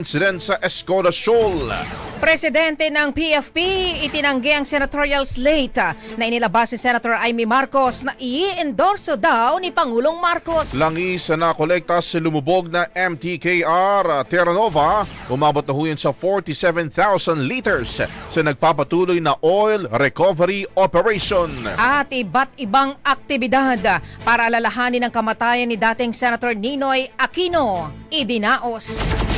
incident sa Escoda Shoal. Presidente ng PFP, itinanggi ang senatorial slate na inilabas si Senator Amy Marcos na i-endorso daw ni Pangulong Marcos. Langis na kolekta sa lumubog na MTKR Terra Nova, umabot na ho yun sa 47,000 liters sa nagpapatuloy na oil recovery operation. At iba't ibang aktibidad para alalahanin ang kamatayan ni dating Senator Ninoy Aquino. Idinaos.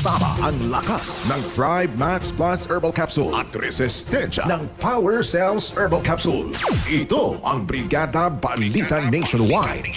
Kasama ang lakas ng Thrive Max Plus Herbal Capsule at resistensya ng Power Cells Herbal Capsule. Ito ang Brigada Balita Nationwide.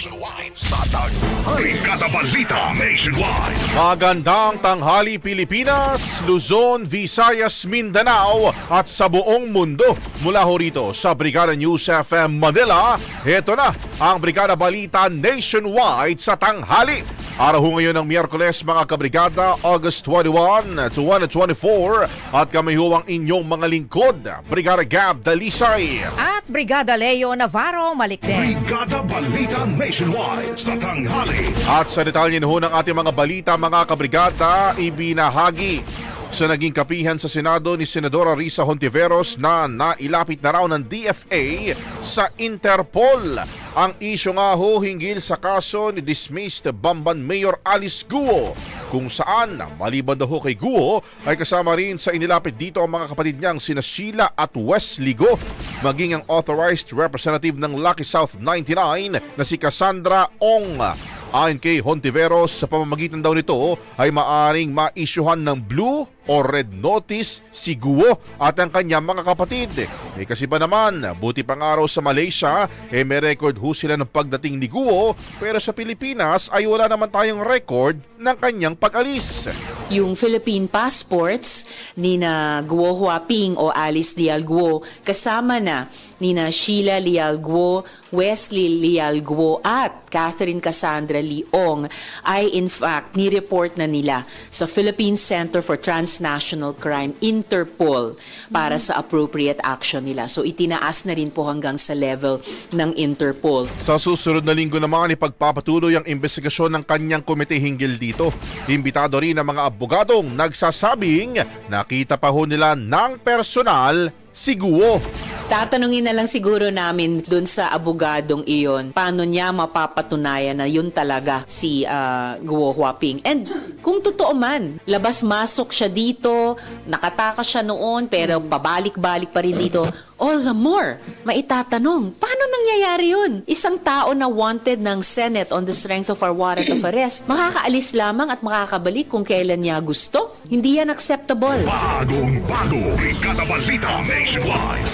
Sa tanghali Brigada Balita Nationwide. Magandang tanghali Pilipinas, Luzon, Visayas, Mindanao at sa buong mundo. Mula ho rito sa Brigada News FM Manila, ito na ang Brigada Balita Nationwide sa tanghali. Araw ho ngayon ng Miyerkules mga kabrigada, August 21 to 124 at kami ho ang inyong mga lingkod, Brigada Gab Dalisay. At Brigada Leo Navarro Malikden. Brigada Balita Nationwide sa tanghali. At sa detalye ho ng ating mga balita mga kabrigada, ibinahagi sa naging kapihan sa Senado ni Senadora Risa Hontiveros na nailapit na raw ng DFA sa Interpol. Ang isyo nga ho hinggil sa kaso ni dismissed Bamban Mayor Alice Guo kung saan maliban daw ho kay Guo ay kasama rin sa inilapit dito ang mga kapatid niyang sina Sheila at Wes Ligo maging ang authorized representative ng Lucky South 99 na si Cassandra Ong. Ayon kay Hontiveros, sa pamamagitan daw nito ay maaring maisyuhan ng blue o red notice si Guo at ang kanyang mga kapatid. Eh kasi pa naman, buti pang araw sa Malaysia, eh may record ho sila ng pagdating ni Guo pero sa Pilipinas ay wala naman tayong record ng kanyang pag-alis. yung Philippine passports ni na Guo Huaping o Alice Lial Guo kasama na ni na Sheila Lial Guo, Wesley Lial Guo at Catherine Cassandra Leong ay in fact ni-report na nila sa Philippine Center for Transnational Crime Interpol para sa appropriate action nila. So itinaas na rin po hanggang sa level ng Interpol. Sa susunod na linggo naman ipagpapatuloy ang investigasyon ng kanyang komite hinggil dito. Imbitado rin ang mga abogadong nagsasabing nakita pa ho nila ng personal si Guo. Tatanungin na lang siguro namin dun sa abogadong iyon, paano niya mapapatunayan na yun talaga si ah, Guo Huaping. And kung totoo man, labas-masok siya dito, nakatakas siya noon, pero pabalik-balik pa rin dito, all the more, maitatanong, paano nangyayari yun? Isang tao na wanted ng Senate on the strength of our warrant of arrest, makakaalis lamang at makakabalik kung kailan niya gusto? Hindi yan acceptable. Bagong bago. Brigada Balita Nationwide.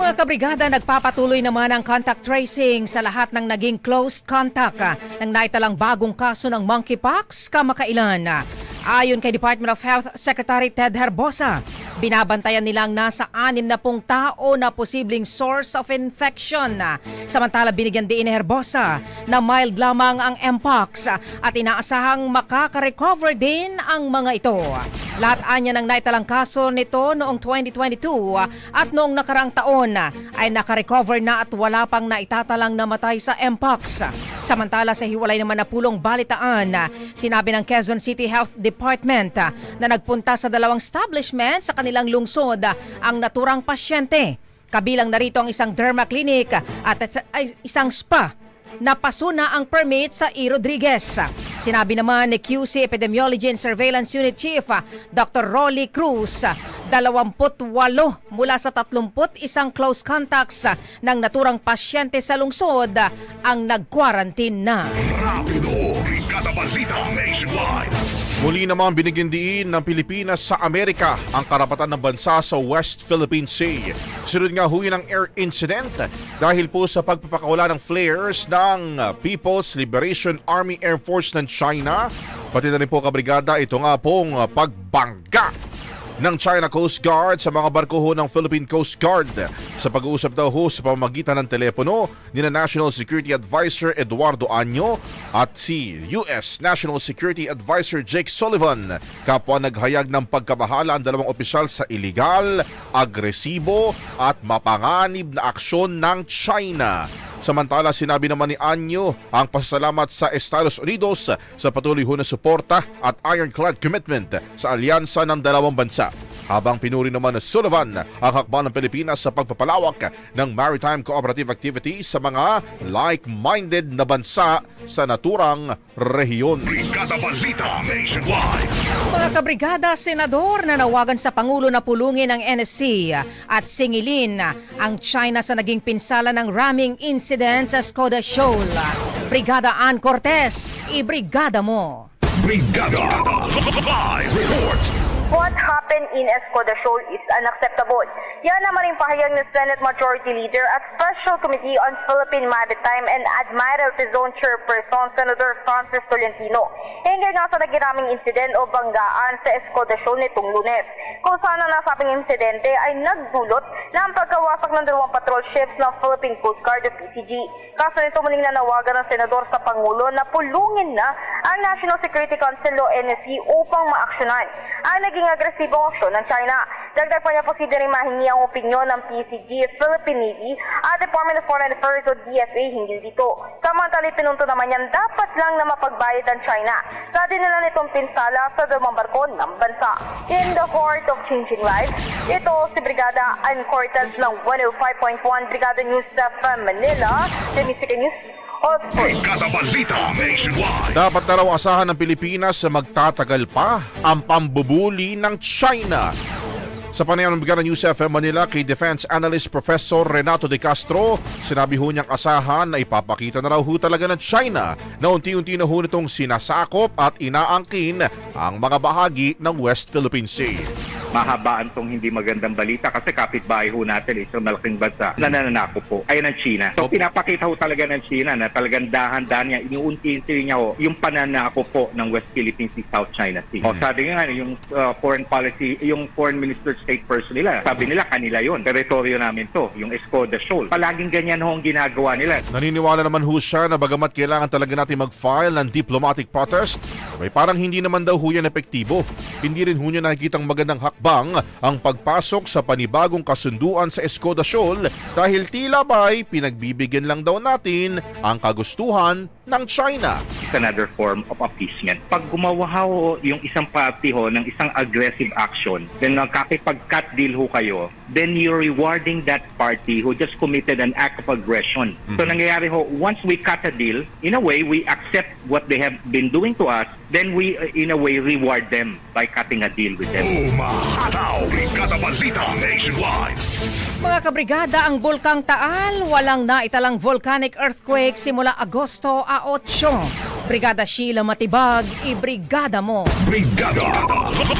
Mga kabrigada, nagpapatuloy naman ang contact tracing sa lahat ng naging close contact ah, ng naitalang bagong kaso ng monkeypox kamakailan. Ayon kay Department of Health Secretary Ted Herbosa, binabantayan nilang nasa anim na pong tao na posibleng source of infection. Samantala binigyan din ni Herbosa na mild lamang ang Mpox at inaasahang makaka-recover din ang mga ito. Lahat anya ng naitalang kaso nito noong 2022 at noong nakaraang taon ay nakarecover na at wala pang naitatalang namatay sa Mpox. Samantala sa hiwalay naman na pulong balitaan, sinabi ng Quezon City Health Department na nagpunta sa dalawang establishment sa kanilang lungsod ang naturang pasyente. Kabilang narito ang isang derma clinic at isang spa napasuna ang permit sa E. Rodriguez. Sinabi naman ni QC Epidemiology and Surveillance Unit Chief Dr. Rolly Cruz, 28 mula sa 31 close contacts ng naturang pasyente sa lungsod ang nag-quarantine na. Rapido. Balita Nationwide. Muli naman binigyan diin ng Pilipinas sa Amerika ang karapatan ng bansa sa West Philippine Sea. Sunod nga huwi ng air incident dahil po sa pagpapakawala ng flares ng People's Liberation Army Air Force ng China. Pati na rin po kabrigada ito nga pong pagbangga ng China Coast Guard sa mga barko ho ng Philippine Coast Guard. Sa pag-uusap daw ho sa pamamagitan ng telepono ni na National Security Advisor Eduardo Anyo at si US National Security Advisor Jake Sullivan. Kapwa naghayag ng pagkabahala ang dalawang opisyal sa iligal, agresibo at mapanganib na aksyon ng China. Samantala, sinabi naman ni Anyo ang pasasalamat sa Estados Unidos sa patuloy ho na suporta at ironclad commitment sa alyansa ng dalawang bansa. Habang pinuri naman ni Sullivan ang hakbang ng Pilipinas sa pagpapalawak ng maritime cooperative activities sa mga like-minded na bansa sa naturang rehiyon. Brigada Balita Nationwide. Mga kabrigada, senador na nawagan sa Pangulo na pulungin ang NSC at singilin ang China sa naging pinsala ng ramming incident sa Skoda Shoal. Brigada Ann Cortez, ibrigada mo. Brigada Live Report. What happened in Escoda Shoal is unacceptable. Yan naman rin pahayag ni Senate Majority Leader at Special Committee on Philippine Maritime and Admiralty Zone Chairperson Senator Francis Tolentino. Hinggil nga sa nagiraming insident o banggaan sa Escoda Shoal nitong lunes. Kung saan ang nasabing insidente ay nagdulot ng pagkawasak ng dalawang patrol ships ng Philippine Coast Guard o PCG. Kaso nito muling nanawagan ng senador sa Pangulo na pulungin na ang National Security Council o NSC upang maaksyonan ang naging agresibong aksyon ng China. Dagdag pa niya posibleng mahingi ang opinyon ng PCG, Philippine Navy at Department of Foreign Affairs o DFA hinggil dito. Samantala pinunto naman yan dapat lang na mapagbayad ang China sa dinala nitong pinsala sa dalawang barko ng bansa. In the heart of changing lives, ito si Brigada Ann Cortez ng 105.1 Brigada News FM Manila, Music News Sports. Brigada Balita Nationwide. Dapat na raw asahan ng Pilipinas sa magtatagal pa ang pambubuli ng China. Sa panayam ng Bigyan News FM Manila kay Defense Analyst Professor Renato De Castro, sinabi ho niyang asahan na ipapakita na raw ho talaga ng China na unti-unti na ho nitong sinasakop at inaangkin ang mga bahagi ng West Philippine Sea. Mahabaan tong hindi magandang balita kasi kapitbahay ho natin isang malaking bansa na nananako po ay ng China. So pinapakita ho talaga ng China na talagang dahan-dahan niya, inuunti-unti niya ho yung pananako po ng West Philippine Sea, South China Sea. O sabi nga yung uh, foreign policy, yung foreign minister state person nila, sabi nila kanila yon teritoryo namin to, yung Escoda Shoal. Palaging ganyan ho ang ginagawa nila. Naniniwala naman ho siya na bagamat kailangan talaga natin mag-file ng diplomatic protest, may parang hindi naman daw ho yan epektibo. Hindi rin ho niya nakikitang magandang hakbang ang pagpasok sa panibagong kasunduan sa Escoda Shoal dahil tila ba'y pinagbibigyan lang daw natin ang kagustuhan ng China. It's another form of appeasement. Pag gumawa ho yung isang party ho ng isang aggressive action, then nakakipag-cut deal ho kayo, then you're rewarding that party who just committed an act of aggression. So nangyayari ho, once we cut a deal, in a way, we accept what they have been doing to us, then we, uh, in a way, reward them by cutting a deal with them. Umahataw. Brigada Balita Nationwide. Mga kabrigada, ang Bulkang Taal, walang naitalang volcanic earthquake simula Agosto a 8. Brigada Sheila Matibag, ibrigada mo. Brigada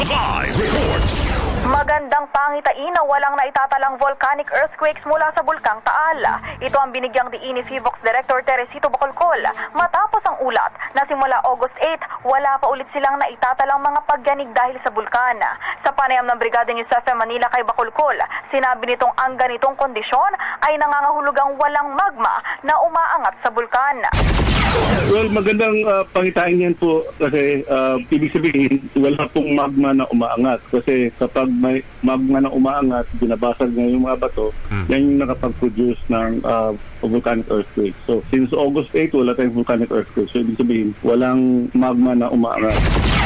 Live Report. Magandang pangitain na walang naitatalang volcanic earthquakes mula sa Bulkang Taal. Ito ang binigyang diin ni Fivox Director Teresito Bacolcol matapos ang ulat na simula August 8, wala pa ulit silang naitatalang mga pagyanig dahil sa bulkan. Sa panayam ng Brigada News FM Manila kay Bacolcol, sinabi nitong ang ganitong kondisyon ay nangangahulugang walang magma na umaangat sa bulkan. Well, magandang uh, pangitain yan po kasi uh, ibig sabihin wala pong magma na umaangat kasi kapag may magma na umaangat, binabasag na yung mga bato, yan yung nakapag-produce ng uh, volcanic earthquake. So, since August 8, wala tayong volcanic earthquake. So, ibig sabihin, walang magma na umaangat.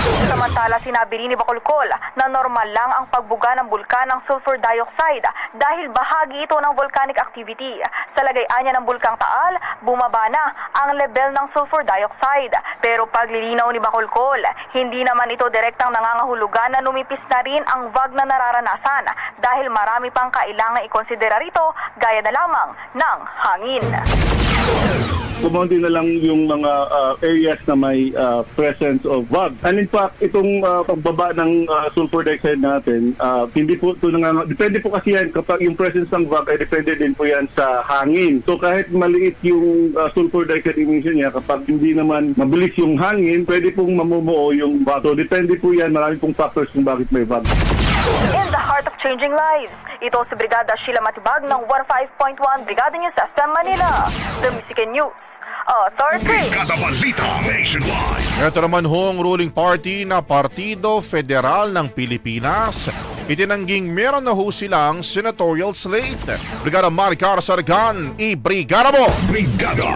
Samantala, sinabi rin ni Bacolcol na normal lang ang pagbuga ng bulkan ng sulfur dioxide dahil bahagi ito ng volcanic activity. Sa lagayan niya ng Bulkang Taal, bumaba na ang level ng sulfur dioxide. Pero paglilinaw ni Bacolcol, hindi naman ito direktang nangangahulugan na numipis na rin ang vag na nararanasan dahil marami pang kailangang ikonsidera rito gaya na lamang ng hangin. kumonti na lang yung mga uh, areas na may uh, presence of VAG. And in fact, itong uh, pagbaba ng uh, sulfur dioxide natin, uh, hindi po ito nang depende po kasi yan kapag yung presence ng VAG ay depende din po yan sa hangin. So kahit maliit yung uh, sulfur dioxide emission niya, kapag hindi naman mabilis yung hangin, pwede pong mamumuo yung VAG. So depende po yan, marami pong factors kung bakit may VAG. In the heart of changing lives, ito si Brigada Sheila Matibag ng 15.1 Brigada News FM Manila. The Music News Authority. Brigada Balita Nationwide. Ito naman hong ruling party na Partido Federal ng Pilipinas. Itinangging meron na ho silang senatorial slate. Brigada Maricar Sargan, i-brigada mo! Brigada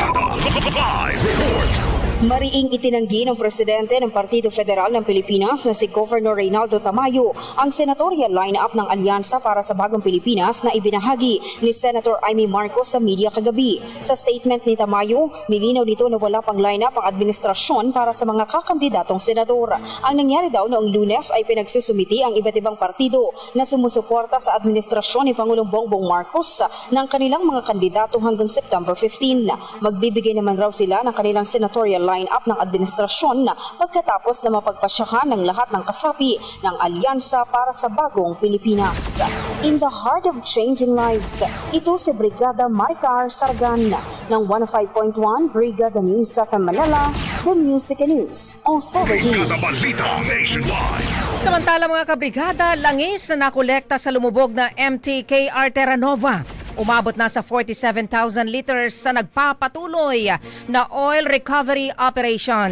Live Report. Mariing itinanggi ng presidente ng Partido Federal ng Pilipinas na si Governor Reynaldo Tamayo ang senatorial lineup ng alyansa para sa bagong Pilipinas na ibinahagi ni Senator Amy Marcos sa media kagabi. Sa statement ni Tamayo, nilinaw nito na wala pang lineup ang administrasyon para sa mga kakandidatong senador. Ang nangyari daw noong lunes ay pinagsusumiti ang iba't ibang partido na sumusuporta sa administrasyon ni Pangulong Bongbong Marcos ng kanilang mga kandidato hanggang September 15. Magbibigay naman raw sila ng kanilang senatorial line-up ng administrasyon na pagkatapos na mapagpasyahan ng lahat ng kasapi ng alyansa para sa bagong Pilipinas. In the heart of changing lives, ito si Brigada Maricar Sargan ng 105.1 Brigada News sa Manila, The Music and News Authority. Brigada Balita Nationwide. Samantala mga kabrigada, langis na nakolekta sa lumubog na MTKR Terranova. Umabot na sa 47,000 liters sa nagpapatuloy na oil recovery operation.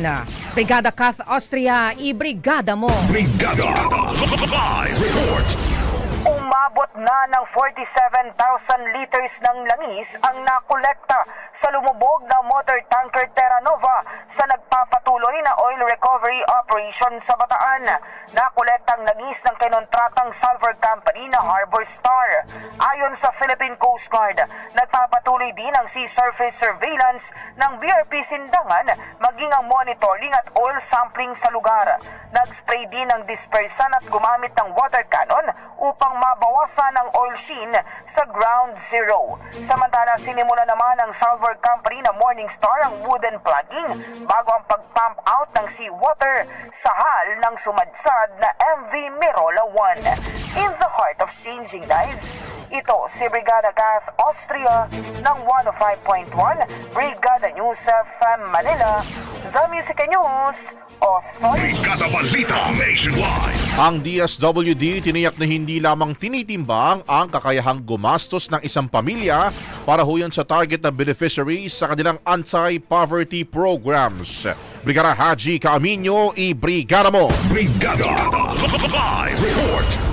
Brigada Kath Austria, i-brigada mo. Brigada Live Report. Umabot na ng 47,000 liters ng langis ang nakolekta sa lumubog na motor tanker Terra Nova sa nagpapatuloy na oil recovery operation sa Bataan. Nakolekta ang langis ng kinontratang sulfur company na Harbor Star. Ayon sa Philippine Coast Guard, nagpapatuloy din ang sea surface surveillance ng BRP Sindangan maging ang monitoring at oil sampling sa lugar. Nag-spray din ng dispersan at gumamit ng water cannon upang mabawasan ang oil sheen sa ground zero. Samantala, sinimula naman ng Salvor Company na Morningstar ang wooden plugging bago ang pag-pump out ng seawater sa hal ng sumadsad na MV Mirola 1. In the heart of changing lives, ito si Brigada Gas Austria ng 105.1 Brigada News FM Manila, The Music News. Brigada Balita Nationwide. Ang DSWD tiniyak na hindi lamang tinitimbang ang kakayahang gumastos ng isang pamilya para huyan sa target na beneficiaries sa kanilang anti-poverty programs. Brigada Haji Caaminyo, i-brigada mo! Brigada Live Report.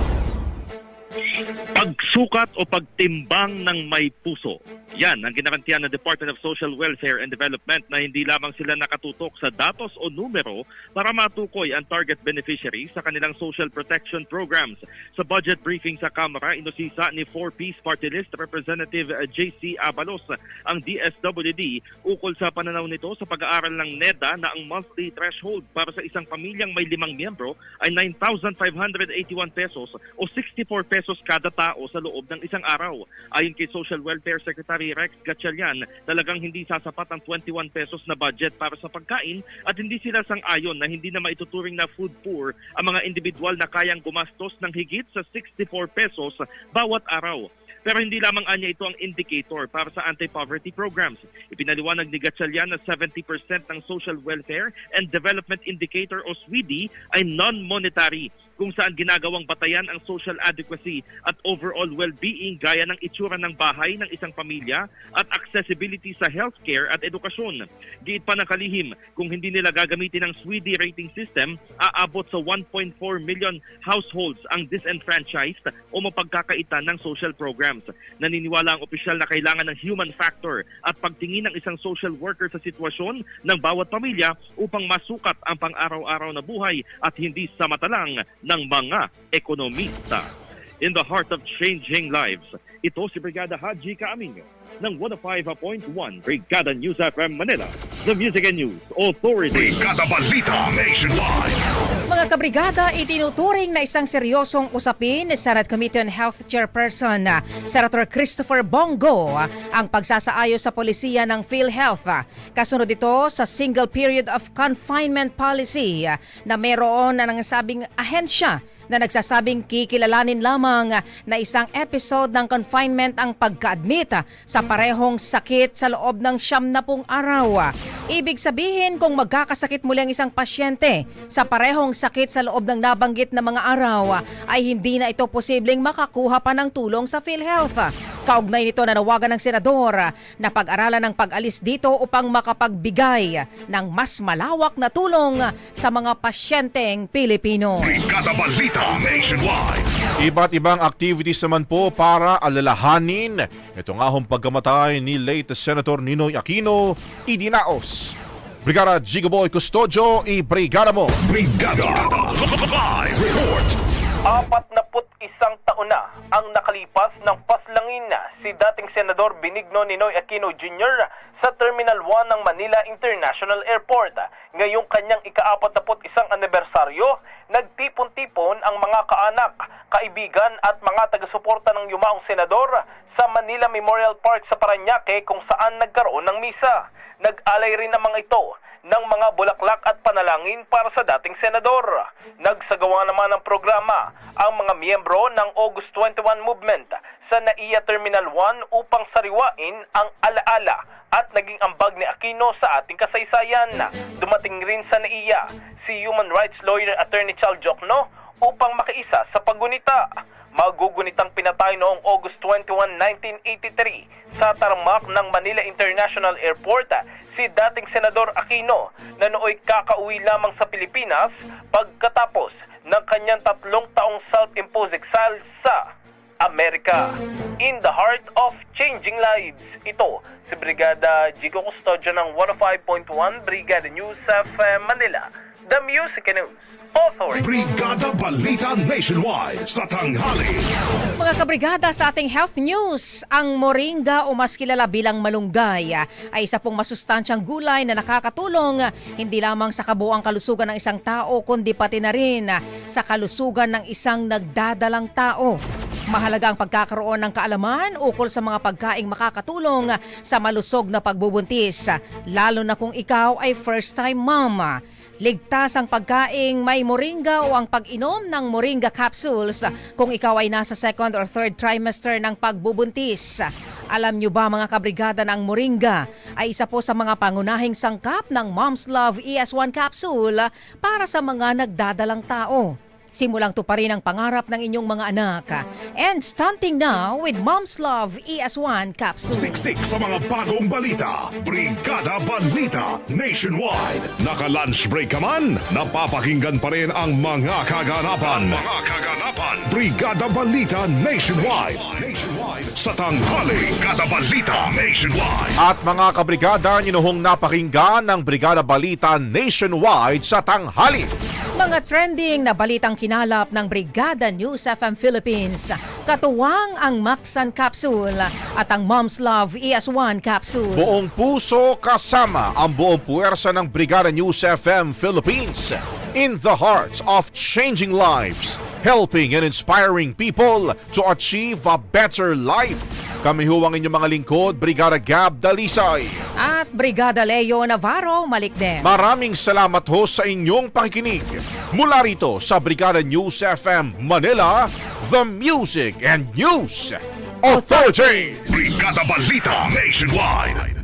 Pagsukat o pagtimbang ng may puso. Yan ang ginarantiyan ng Department of Social Welfare and Development na hindi lamang sila nakatutok sa datos o numero para matukoy ang target beneficiaries sa kanilang social protection programs. Sa budget briefing sa Kamara, inusisa ni 4-Piece Party List Representative JC Abalos ang DSWD ukol sa pananaw nito sa pag-aaral ng NEDA na ang monthly threshold para sa isang pamilyang may limang miyembro ay 9,581 pesos o 64 pesos kada tao sa loob ng isang araw. Ayon kay Social Welfare Secretary Rex Gatchalian, talagang hindi sasapat ang 21 pesos na budget para sa pagkain at hindi sila sang-ayon na hindi na maituturing na food poor ang mga individual na kayang gumastos ng higit sa 64 pesos bawat araw. Pero hindi lamang anya ito ang indicator para sa anti-poverty programs. Ipinaliwanag ni Gatchalian na 70% ng Social Welfare and Development Indicator o SWIDI ay non-monetary kung saan ginagawang batayan ang social adequacy at overall well-being gaya ng itsura ng bahay ng isang pamilya at accessibility sa healthcare at edukasyon. Giit pa ng kalihim, kung hindi nila gagamitin ang SWIDI rating system, aabot sa 1.4 million households ang disenfranchised o mapagkakaitan ng social programs. Naniniwala ang opisyal na kailangan ng human factor at pagtingin ng isang social worker sa sitwasyon ng bawat pamilya upang masukat ang pang-araw-araw na buhay at hindi sa matalang ng mga ekonomista. In the heart of changing lives, ito si Brigada Haji Caaminyo ng 105.1 Brigada News FM Manila, the Music and News Authority. Brigada Balita Nationwide. Mga kabrigada, itinuturing na isang seryosong usapin ni Senate Committee on Health Chairperson ah, Senator Christopher Bongo ah, ang pagsasaayos sa polisiya ng PhilHealth. ah. Kasunod ito sa single period of confinement policy na mayroon na nangsabing ahensya na nagsasabing kikilalanin lamang na isang episode ng confinement ang pagka-admit sa parehong sakit sa loob ng siyam na pung araw. Ibig sabihin kung magkakasakit muli ang isang pasyente sa parehong sakit sa loob ng nabanggit na mga araw ay hindi na ito posibleng makakuha pa ng tulong sa PhilHealth. Kaugnay nito nanawagan ng senador na pag-aralan ng pag-alis dito upang makapagbigay ng mas malawak na tulong sa mga pasyenteng Pilipino. Brigada Balita Nationwide. Iba't ibang activities naman po para alalahanin ito nga hong pagkamatay ni late Senator Ninoy Aquino Idinaos. Brigada Gigaboy Custodio, i-brigada mo! Brigada Live Report. Apat na put isang taon na ang nakalipas ng paslangin si dating Senador Benigno Ninoy Aquino Jr. sa Terminal 1 ng Manila International Airport. Ngayong kanyang ika-apat na put isang anibersaryo, nagtipon-tipon ang mga kaanak, kaibigan at mga taga-suporta ng yumaong senador sa Manila Memorial Park sa Paranaque kung saan nagkaroon ng misa. Nag-alay rin namang ito ng mga bulaklak at panalangin para sa dating senador. Nagsagawa naman ng programa ang mga miyembro ng August 21 Movement sa NAIA Terminal 1 upang sariwain ang alaala at naging ambag ni Aquino sa ating kasaysayan. Dumating rin sa NAIA si Human Rights Lawyer Attorney Chal Jokno upang makiisa sa paggunita. Magugunitang pinatay noong August 21, 1983 sa tarmac ng Manila International Airport si dating Senador Aquino na nooy kakauwi lamang sa Pilipinas pagkatapos ng kanyang tatlong taong self-imposed exile sa Amerika. In the heart of changing lives. Ito si Brigada Jigo Custodio ng 105.1 Brigada News of Manila. The Music News Authority. Brigada Balita Nationwide sa tanghali. Mga kabrigada sa ating health news, ang moringa o mas kilala bilang malunggay ay isa pong masustansyang gulay na nakakatulong hindi lamang sa kabuang kalusugan ng isang tao kundi pati na rin sa kalusugan ng isang nagdadalang tao. Mahalaga ang pagkakaroon ng kaalaman ukol sa mga pagkaing makakatulong sa malusog na pagbubuntis, lalo na kung ikaw ay first-time mom. Ligtas ang pagkaing may moringa o ang pag-inom ng moringa capsules kung ikaw ay nasa second or third trimester ng pagbubuntis. Alam nyo ba mga kabrigada na ang moringa ay isa po sa mga pangunahing sangkap ng Mom's Love ES1 capsule para sa mga nagdadalang tao. Simulang tuparin ang pangarap ng inyong mga anak. And stunting now with Mom's Love ES1 capsule. Siksik sa mga bagong balita. Brigada Balita Nationwide. Naka-lunch break ka man, napapakinggan pa rin ang mga kaganapan. Mga kaganapan. Brigada Balita Nationwide. Nationwide. Sa tanghali, Brigada Balita Nationwide. At mga kabrigada, ninuhong napakinggan ng Brigada Balita Nationwide sa tanghali. Mga trending na balitang kinalap ng Brigada News FM Philippines. Katuwang ang Maxan Capsule at ang Mom's Love ES1 Capsule. Buong puso kasama ang buong puwersa ng Brigada News FM Philippines in the hearts of changing lives, helping and inspiring people to achieve a better life. Kami huwang inyong mga lingkod, Brigada Gab Dalisay. At Brigada Leo Navarro Malikden. Maraming salamat ho sa inyong pakikinig. Mula rito sa Brigada News FM Manila, The Music and News Authority. Brigada Balita Nationwide.